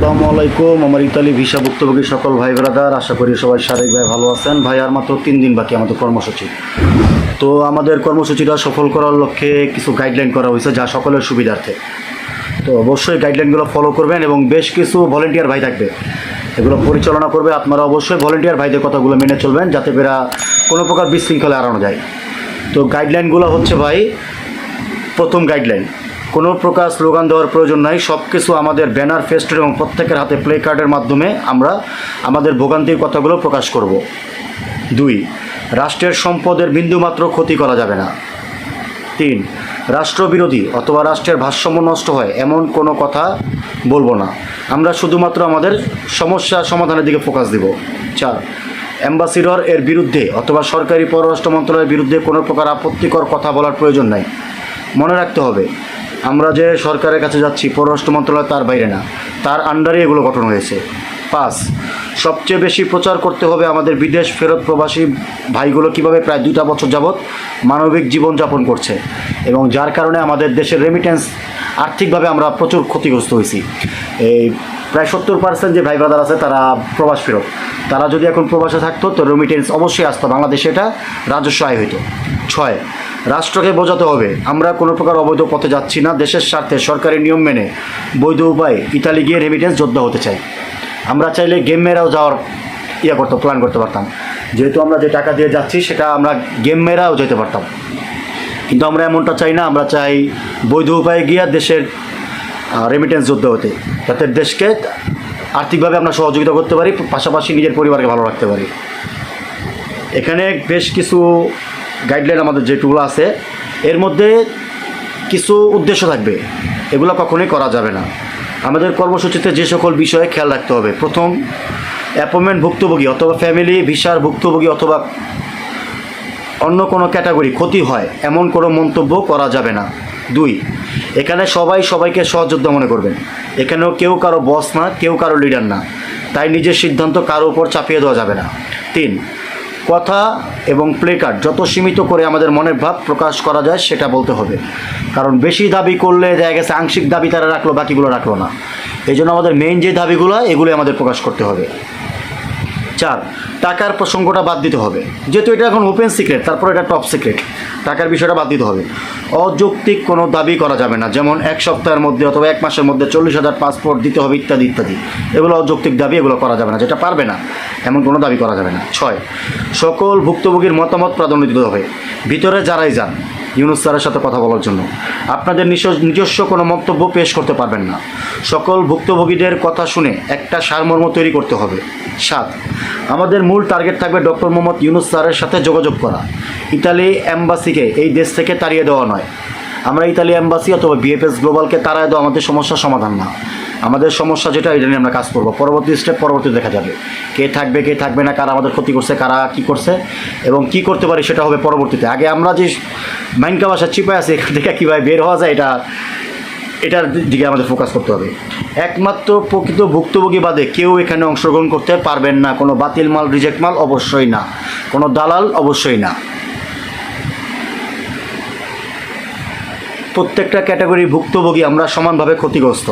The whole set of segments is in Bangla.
আসসালামু আলাইকুম। আমার ইতালি ভিসা ভুক্তভোগী সকল ভাই ব্রাদার, আশা করি সবাই শারীরিক ভাই ভালো আছেন। ভাই, আর মাত্র তিন দিন বাকি আমাদের কর্মসূচি। তো আমাদের কর্মসূচিটা সফল করার লক্ষ্যে কিছু গাইডলাইন করা হয়েছে যা সকলের সুবিধার্থে। তো অবশ্যই গাইডলাইনগুলো ফলো করবেন এবং বেশ কিছু ভলেন্টিয়ার ভাই থাকবে। এগুলো পরিচালনা করবে। আপনারা অবশ্যই ভলেন্টিয়ার ভাইদের কথাগুলো মেনে চলবেন যাতে বেরা কোনো প্রকার বিশৃঙ্খলা এড়ানো যায়। তো গাইডলাইনগুলো হচ্ছে ভাই, প্রথম গাইডলাইন কোনো প্রকার স্লোগান দেওয়ার প্রয়োজন নাই। সব কিছু আমাদের ব্যানার ফেস্টের এবং প্রত্যেকের হাতে প্লে কার্ডের মাধ্যমে আমরা আমাদের ভোগান্তির কথাগুলো প্রকাশ করব। দুই, রাষ্ট্রের সম্পদের বিন্দুমাত্র ক্ষতি করা যাবে না। তিন, রাষ্ট্রবিরোধী অথবা রাষ্ট্রের ভারসাম্য নষ্ট হয় এমন কোনো কথা বলব না। আমরা শুধুমাত্র আমাদের সমস্যা সমাধানের দিকে ফোকাস দিব। চার, অ্যাম্বাসিডর এর বিরুদ্ধে অথবা সরকারি পররাষ্ট্র মন্ত্রণালয়ের বিরুদ্ধে কোনো প্রকার আপত্তিকর কথা বলার প্রয়োজন নাই। মনে রাখতে হবে আমরা যে সরকারের কাছে যাচ্ছি, পররাষ্ট্র মন্ত্রণালয় তার বাইরে না। তার আন্ডারে এগুলো গঠন হয়েছে। পাঁচ, সবচেয়ে বেশি প্রচার করতে হবে আমাদের বিদেশ ফেরত প্রবাসী ভাইগুলো কীভাবে প্রায় দুটা বছর যাবৎ মানবিক জীবনযাপন করছে এবং যার কারণে আমাদের দেশের রেমিটেন্স আর্থিকভাবে আমরা প্রচুর ক্ষতিগ্রস্ত হয়েছি। এই প্রায় সত্তর পার্সেন্ট যে ভাই ব্রাদার আছে, তারা প্রবাস ফেরত। তারা যদি এখন প্রবাসে থাকতো, তো রেমিটেন্স অবশ্যই আসতো। বাংলাদেশে এটা রাজস্ব আয় হইতো। ছয় রাষ্ট্রকে বোঝাতে হবে। আমরা কোনো প্রকার অবৈধ পথে যাচ্ছি না। দেশের স্বার্থে সরকারি নিয়ম মেনে বৈধ উপায়ে ইতালি গিয়ে রেমিটেন্স যোদ্ধা হতে চাই। আমরা চাইলে গেম মেরাও যাওয়ার ইয়ে করতো প্ল্যান করতে পারতাম। যেহেতু আমরা যে টাকা দিয়ে যাচ্ছি, সেটা আমরা গেম মেরাও যেতে পারতাম। কিন্তু আমরা এমনটা চাই না। আমরা চাই বৈধ উপায়ে গিয়ে দেশের রেমিটেন্স যোদ্ধা হতে। যাতে দেশকে আর্থিকভাবে আমরা সহযোগিতা করতে পারি, পাশাপাশি নিজের পরিবারকে ভালো রাখতে পারি। এখানে বেশ কিছু গাইডলাইন আমাদের যেগুলো আছে, এর মধ্যে কিছু উদ্দেশ্য থাকবে। এগুলো কখনোই করা যাবে না। আমাদের কর্মসূচিতে যে সকল বিষয়ে খেয়াল রাখতে হবে। প্রথম অ্যাপয়েন্টমেন্ট ভুক্তভোগী অথবা ফ্যামিলি ভিসার ভুক্তভোগী অথবা অন্য কোনো ক্যাটাগরি ক্ষতি হয়, এমন কোনো মন্তব্য করা যাবে না। দুই, এখানে সবাই সবাইকে সহযোদ্ধা মনে করবেন। এখানেও কেউ কারও বস না, কেউ কারও লিডার না। তাই নিজের সিদ্ধান্ত কারও উপর চাপিয়ে দেওয়া যাবে না। তিন কথা এবং প্লে কার্ড যত সীমিত করে আমাদের মনের ভাব প্রকাশ করা যায়, সেটা বলতে হবে। কারণ বেশি দাবি করলে দেখা গেছে আংশিক দাবি তারা রাখল, বাকিগুলো রাখল না। এই জন্য আমাদের মেইন যে দাবিগুলো এগুলো আমাদের প্রকাশ করতে হবে। চার, টাকার প্রসঙ্গটা বাদ দিতে হবে। যেহেতু এটা এখন ওপেন সিক্রেট তারপর এটা টপ সিক্রেট টাকার বিষয়টা বাদ দিতে হবে। অযৌক্তিক কোনো দাবি করা যাবে না, যেমন এক সপ্তাহের মধ্যে অথবা এক মাসের মধ্যে চল্লিশ হাজার পাসপোর্ট দিতে হবে, ইত্যাদি ইত্যাদি। এগুলো অযৌক্তিক দাবি, এগুলো করা যাবে না, যেটা পারবে না, এমন কোনো দাবি করা যাবে না। ছয়, সকল ভুক্তভোগীর মতামত প্রাধান্য দিতে হবে। ভিতরে যারাই যান ইউনুস স্যারের সাথে কথা বলার জন্য। আপনাদের নিজস্ব- কোনো মন্তব্য পেশ করতে পারবেন না। সকল ভুক্তভোগীদের কথা শুনে একটা সারমর্ম তৈরি করতে হবে। সাত, আমাদের মূল টার্গেট থাকবে ডক্টর মোহাম্মদ ইউনুস স্যারের সাথে যোগাযোগ করা। ইতালি অ্যাম্বাসিকে এই দেশ থেকে তাড়িয়ে দেওয়া নয়। আমরা ইতালি অ্যাম্বাসি অথবা বিএফএস গ্লোবালকে তাড়ায় দেওয়া আমাদের সমস্যার সমাধান না। আমাদের সমস্যা যেটা, এটা নিয়ে আমরা কাজ করব। পরবর্তী স্টেপ পরবর্তী দেখা যাবে। কে থাকবে কে থাকবে না, কারা আমাদের ক্ষতি করছে, কারা কি করছে এবং কি করতে পারি সেটা হবে পরবর্তীতে। আগে আমরা যে মাইনকা বাসা চিপায় আছে, এখান থেকে কীভাবে বের হওয়া যায়, এটা, এটার দিকে আমাদের ফোকাস করতে হবে। একমাত্র প্রকৃত ভুক্তভোগী বাদে কেউ এখানে অংশগ্রহণ করতে পারবেন না। কোনো বাতিল মাল রিজেক্ট মাল অবশ্যই না। কোনো দালাল অবশ্যই না। প্রত্যেকটা ক্যাটাগরি ভুক্তভোগী আমরা সমানভাবে ক্ষতিগ্রস্ত।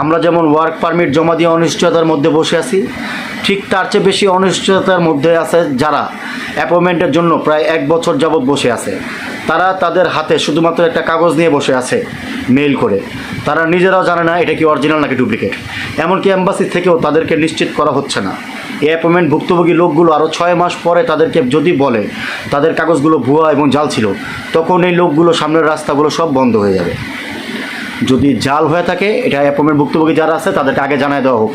আমরা যেমন ওয়ার্ক পারমিট জমা দিয়ে অনিশ্চয়তার মধ্যে বসে আছি, ঠিক তার চেয়ে বেশি অনিশ্চয়তার মধ্যে আছে যারা অ্যাপয়েন্টমেন্টের জন্য প্রায় এক বছর যাবৎ বসে আছে। তারা তাদের হাতে শুধুমাত্র একটা কাগজ নিয়ে বসে আছে মেইল করে। তারা নিজেরাও জানে না এটা কি অরিজিনাল নাকি ডুপ্লিকেট এমনকি অ্যাম্বাসি থেকেও তাদেরকে নিশ্চিত করা হচ্ছে না। এই অ্যাপয়েন্টমেন্ট ভুক্তভোগী লোকগুলো আরও ছয় মাস পরে তাদেরকে যদি বলে তাদের কাগজগুলো ভুয়া এবং জাল ছিল, তখন এই লোকগুলো সামনের রাস্তাগুলো সব বন্ধ হয়ে যাবে। যদি জাল হয়ে থাকে, এটা অ্যাপয়েন্টমেন্ট ভুক্তভোগী যারা আছে, তাদেরকে আগে জানায় দেওয়া হোক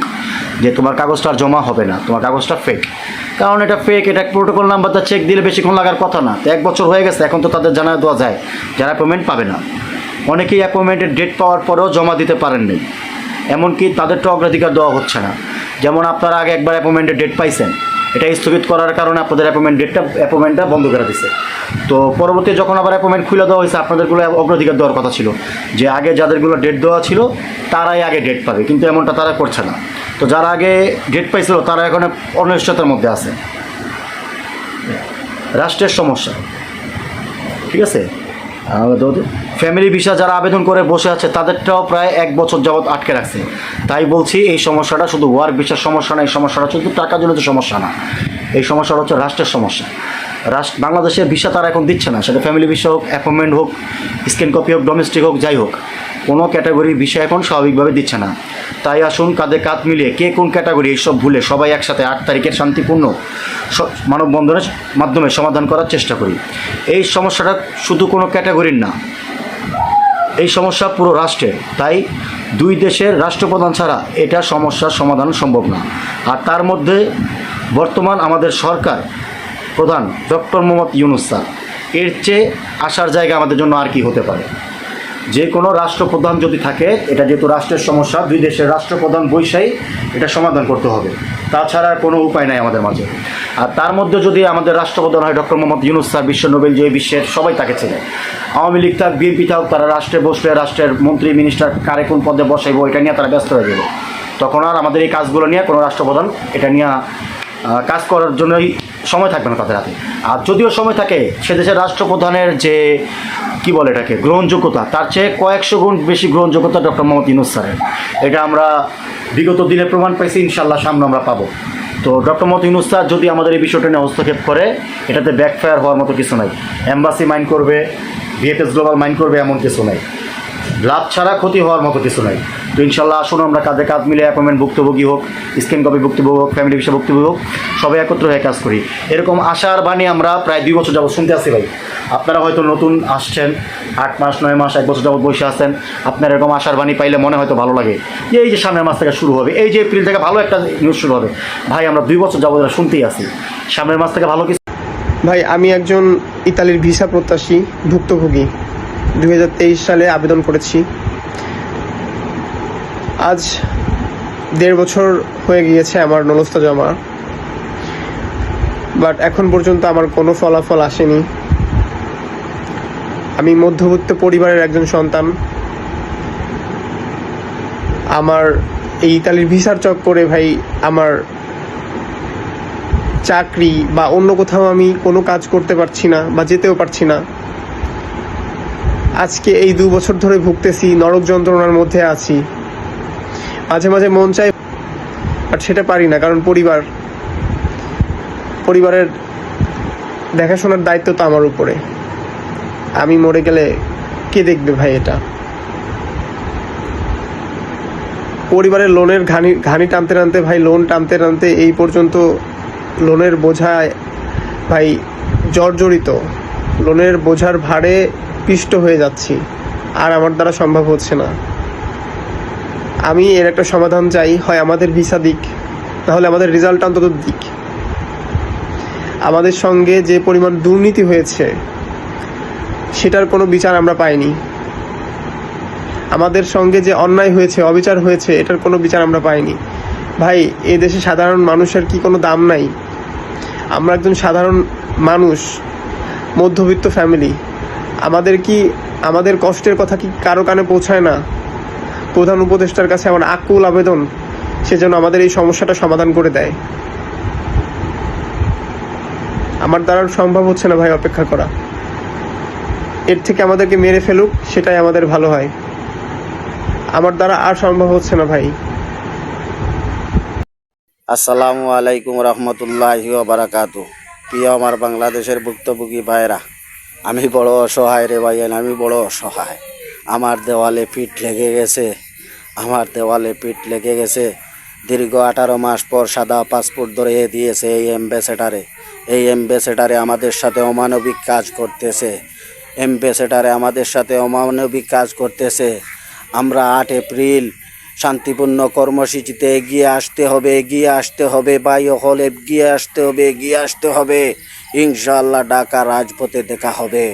যে তোমার কাগজটা আর জমা হবে না, তোমার কাগজটা ফেক কারণ এটা ফেক এটা প্রোটোকল নাম্বারটা চেক দিলে বেশিক্ষণ লাগার কথা না। তো এক বছর হয়ে গেছে, এখন তো তাদের জানায় দেওয়া যায়, যারা অ্যাপয়েন্টমেন্ট পাবে না। অনেকেই অ্যাপয়েন্টমেন্টের ডেট পাওয়ার পরেও জমা দিতে পারেননি এমনকি তাদেরটা অগ্রাধিকার দেওয়া হচ্ছে না। যেমন আপনারা আগে একবার অ্যাপয়েন্টমেন্টের ডেট পাইছেন। এটা স্থগিত করার কারণে আপনাদের অ্যাপয়েন্টমেন্ট ডেটটা অ্যাপয়েন্টমেন্টটা বন্ধ করে দিছে। তো পরবর্তী যখন আবার অ্যাপয়েন্টমেন্ট খুলে দেওয়া হয়েছে, আপনাদেরগুলো অগ্রাধিকার দেওয়ার কথা ছিল। যে আগে যাদেরগুলো ডেট দেওয়া ছিল, তারাই আগে ডেট পাবে, কিন্তু এমনটা তারা করছে না। তো যারা আগে ডেট পাইছিল, তারা এখন অনিশ্চয়তার মধ্যে আছে। রাষ্ট্রের সমস্যা। ঠিক আছে? আমাদের ফ্যামিলি ভিসা যারা আবেদন করে বসে আছে, তাদেরটাও প্রায় এক বছর যাবৎ আটকে রাখছে। তাই বলছি, এই সমস্যাটা শুধু ওয়ার্ক ভিসার সমস্যা না, এই সমস্যাটা শুধু টাকার জন্য সমস্যা না। এই সমস্যাটা হচ্ছে রাষ্ট্রের সমস্যা। রাষ্ট্র বাংলাদেশের ভিসা তারা এখন দিচ্ছে না, সেটা ফ্যামিলি ভিসা হোক অ্যাপয়েন্টমেন্ট হোক স্ক্যান কপি হোক ডোমেস্টিক হোক, যাই হোক। কোনো ক্যাটাগরির বিষয় এখন স্বাভাবিকভাবে দিচ্ছে না। তাই আসুন, কাঁধে কাঁধ মিলিয়ে কে কোন ক্যাটাগরি এইসব ভুলে সবাই একসাথে আট তারিখের শান্তিপূর্ণ মানববন্ধনের মাধ্যমে সমাধান করার চেষ্টা করি। এই সমস্যাটা শুধু কোনো ক্যাটাগরির না এই সমস্যা পুরো রাষ্ট্রের। তাই দুই দেশের রাষ্ট্রপ্রধান ছাড়া এটা সমস্যার সমাধান সম্ভব না। আর তার মধ্যে বর্তমান আমাদের সরকার প্রধান ডক্টর মোহাম্মদ ইউনুস এর চেয়ে আসার জায়গা আমাদের জন্য আর কি হতে পারে? যে কোনো রাষ্ট্রপ্রধান যদি থাকে, এটা যেহেতু রাষ্ট্রের সমস্যা, দুই দেশের রাষ্ট্রপ্রধান বৈশাই এটা সমাধান করতে হবে। তাছাড়া কোনো উপায় নাই আমাদের মাঝে। আর তার মধ্যে যদি আমাদের রাষ্ট্রপ্রধান হয়, ডক্টর মোহাম্মদ ইউনুস স্যার, বিশ্ব নোবেল যে বিশ্বের সবাই তাকে চেনে। আওয়ামী লীগ থাক বিএনপি থাক তারা রাষ্ট্রে বসলে রাষ্ট্রের মন্ত্রী, মিনিস্টার কারে কোন পদে বসাইব, এটা নিয়ে তারা ব্যস্ত হয়ে যাবে। তখন আর আমাদের এই কাজগুলো নিয়ে কোনো রাষ্ট্রপ্রধান এটা নিয়ে কাজ করার জন্যই সময় থাকবে না তাদের হাতে। আর যদিও সময় থাকে, সে দেশের রাষ্ট্রপ্রধানের যে, কি বলে এটাকে, গ্রহণযোগ্যতা, তার চেয়ে কয়েকশো গুণ বেশি গ্রহণযোগ্যতা ডক্টর মোহাম্মদ ইউনুস স্যারের। এটা আমরা বিগত দিনে প্রমাণ পাইছি ইনশাল্লাহ সামনে আমরা পাবো। তো ডক্টর মোহাম্মদ ইউনুস স্যার, যদি আমাদের এই বিষয়টা নিয়ে হস্তক্ষেপ করে, এটাতে ব্যাকফায়ার হওয়ার মতো কিছু নাই। এম্বাসি মাইন্ড করবে ভিএফএস গ্লোবাল মাইন্ড করবে, এমন কিছু নাই। লাভ ছাড়া ক্ষতি হওয়ার মতো কিছু নাই। তো ইনশাল্লাহ আসুন, আমরা কাঁধে কাঁধ মিলে অ্যাপয়েন্টমেন্ট ভুক্তভোগী হোক স্ক্যান কপি ভুক্তভোগী হোক ফ্যামিলি বিষয়ে ভুক্তভোগী হোক, সবাই একত্র হয়ে কাজ করি। এরকম আশার বাণী আমরা প্রায় দুই বছর যাবত শুনতে আসি ভাই। আপনারা হয়তো নতুন আসছেন, আট মাস, নয় মাস, এক বছর যাবত বসে আসছেন আপনার এরকম আশার বাণী পাইলে মনে হয়তো ভালো লাগে। যে এই যে সামনের মাস থেকে শুরু হবে, এই যে এপ্রিল থেকে ভালো একটা নিউজ শুরু হবে। ভাই, আমরা দুই বছর যাবত শুনতেই আসি সামনের মাস থেকে ভালো কিছু ভাই, আমি একজন ইতালির ভিসা প্রত্যাশী, ভুক্তভোগী। দু হাজার তেইশ সালে আবেদন করেছি। আজ দেড় বছর হয়ে গিয়েছে আমার নলস্তা জমা। বাট এখন পর্যন্ত আমার কোনো ফলাফল আসেনি। আমি মধ্যবিত্ত পরিবারের একজন সন্তান। আমার এই ইতালির ভিসার চক্করে ভাই আমার চাকরি বা অন্য কোথাও আমি কোনো কাজ করতে পারছি না বা যেতেও পারছি না। আজকে এই দু বছর ধরে ভুগতেছি, নরক যন্ত্রণার মধ্যে আছি। মাঝে মাঝে মন চাই বাট সেটা পারি না, কারণ পরিবার। পরিবারের দেখাশোনার দায়িত্ব তো আমার উপরে। আমি মরে গেলে কে দেখবে ভাই এটা? পরিবারের লোনের ঘানি ঘানি টানতে টানতে ভাই, লোন টানতে টানতে এই পর্যন্ত লোনের বোঝায় ভাই, জর্জরিত। লোনের বোঝার ভারে পিষ্ট হয়ে যাচ্ছি। আর আমার দ্বারা সম্ভব হচ্ছে না। আমি এর একটা সমাধান চাই, হয় আমাদের ভিসা দিক তাহলে আমাদের রেজাল্ট অন্তত দিক। আমাদের সঙ্গে যে পরিমাণ দুর্নীতি হয়েছে, সেটার কোনো বিচার আমরা পাইনি। আমাদের সঙ্গে যে অন্যায় হয়েছে, অবিচার হয়েছে, এটার কোনো বিচার আমরা পাইনি। ভাই, এ দেশে সাধারণ মানুষের কি কোনো দাম নাই? আমরা একজন সাধারণ মানুষ, মধ্যবিত্ত ফ্যামিলি আমাদের কি, আমাদের কষ্টের কথা কি কারও কানে পৌঁছায় না? প্রধান উপদেষ্টার কাছে আমার আকুল আবেদন, সে যেন আমাদের এই সমস্যাটা সমাধান করে দেয়। আমার দ্বারা সম্ভব হচ্ছে না ভাই অপেক্ষা করা। এর থেকে আমাদেরকে মেরে ফেলুক, সেটাই আমাদের ভালো হয়। আমার দ্বারা আর সম্ভব হচ্ছে না ভাই। আসসালামু আলাইকুম রহমতুল্লাহ বারাকাতু প্রিয় আমার বাংলাদেশের ভুক্তভোগী ভাইরা আমি বড় অসহায় রে ভাইয়েন, আমি বড় অসহায়। আমার দেওয়ালে পিঠ লেগে গেছে, আমার দেওয়ালে পিঠ লেগে গেছে। দীর্ঘ আঠারো মাস পর সাদা পাসপোর্ট ধরে দিয়েছে এই অ্যাম্বাসেডারে। এই অ্যাম্বাসেডারে আমাদের সাথে অমানবিক কাজ করতেছে। অ্যাম্বাসেডারে আমাদের সাথে অমানবিক কাজ করতেছে। আমরা আট এপ্রিল শান্তিপূর্ণ কর্মসূচিতে এগিয়ে আসতে হবে, এগিয়ে আসতে হবে বায়ু হল এগিয়ে আসতে হবে, এগিয়ে আসতে হবে। ইনশাআল্লাহ ঢাকা রাজপথে দেখা হবে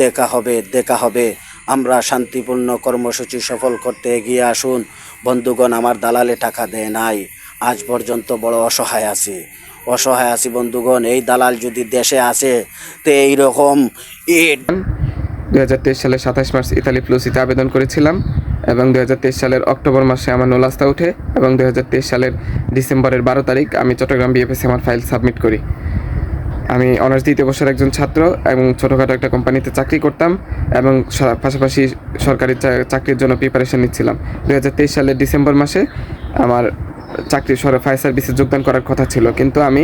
দেখা হবে দেখা হবে। আমরা শান্তিপূর্ণ কর্মসূচি সফল করতে এগিয়ে আসুন। বন্ধুগণ, আমার দালালে টাকা দেয় নাই। আজ পর্যন্ত বড় অসহায় আছি। অসহায় আছি বন্ধুগণ, এই দালাল যদি দেশে আসে তো এইরকম দু সালের সাতাশ মার্চ ইতালি প্লুসিতে আবেদন করেছিলাম। এবং দু হাজার তেইশ সালের অক্টোবর মাসে আমার নোলাস্তা উঠে এবং দু হাজার তেইশ সালের ডিসেম্বরের বারো তারিখ আমি চট্টগ্রাম বিএফএসে আমার ফাইল সাবমিট করি। আমি অনার্স দ্বিতীয় বর্ষের একজন ছাত্র এবং ছোটোখাটো একটা কোম্পানিতে চাকরি করতাম এবং পাশাপাশি সরকারি চাকরির জন্য প্রিপারেশন নিচ্ছিলাম। দু হাজার তেইশ সালের ডিসেম্বর মাসে আমার চাকরি ফায়ার সার্ভিসে যোগদান করার কথা ছিল। কিন্তু আমি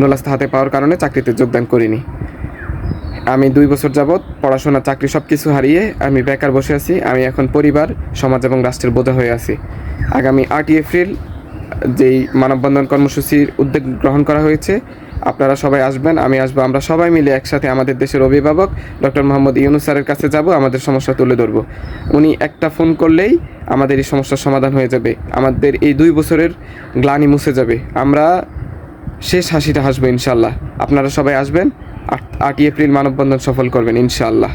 নোলাস্তা হাতে পাওয়ার কারণে চাকরিতে যোগদান করিনি। আমি দুই বছর যাবৎ পড়াশোনা, চাকরি সব কিছু হারিয়ে আমি বেকার বসে আছি। আমি এখন পরিবার, সমাজ এবং রাষ্ট্রের বোঝা হয়ে আছি। আগামী আটই এপ্রিল যেই মানববন্ধন কর্মসূচির উদ্যোগ গ্রহণ করা হয়েছে, আপনারা সবাই আসবেন, আমি আসব, আমরা সবাই মিলে একসাথে আমাদের দেশের অভিভাবক ডক্টর মোহাম্মদ ইউনুস স্যারের কাছে যাব, আমাদের সমস্যা তুলে ধরবো। উনি একটা ফোন করলেই আমাদের এই সমস্যার সমাধান হয়ে যাবে, আমাদের এই দুই বছরের গ্লানি মুছে যাবে। আমরা শেষ হাসিটা হাসবো ইনশাল্লাহ। আপনারা সবাই আসবেন আটই এপ্রিল মানববন্ধন সফল করবেন ইনশাআল্লাহ।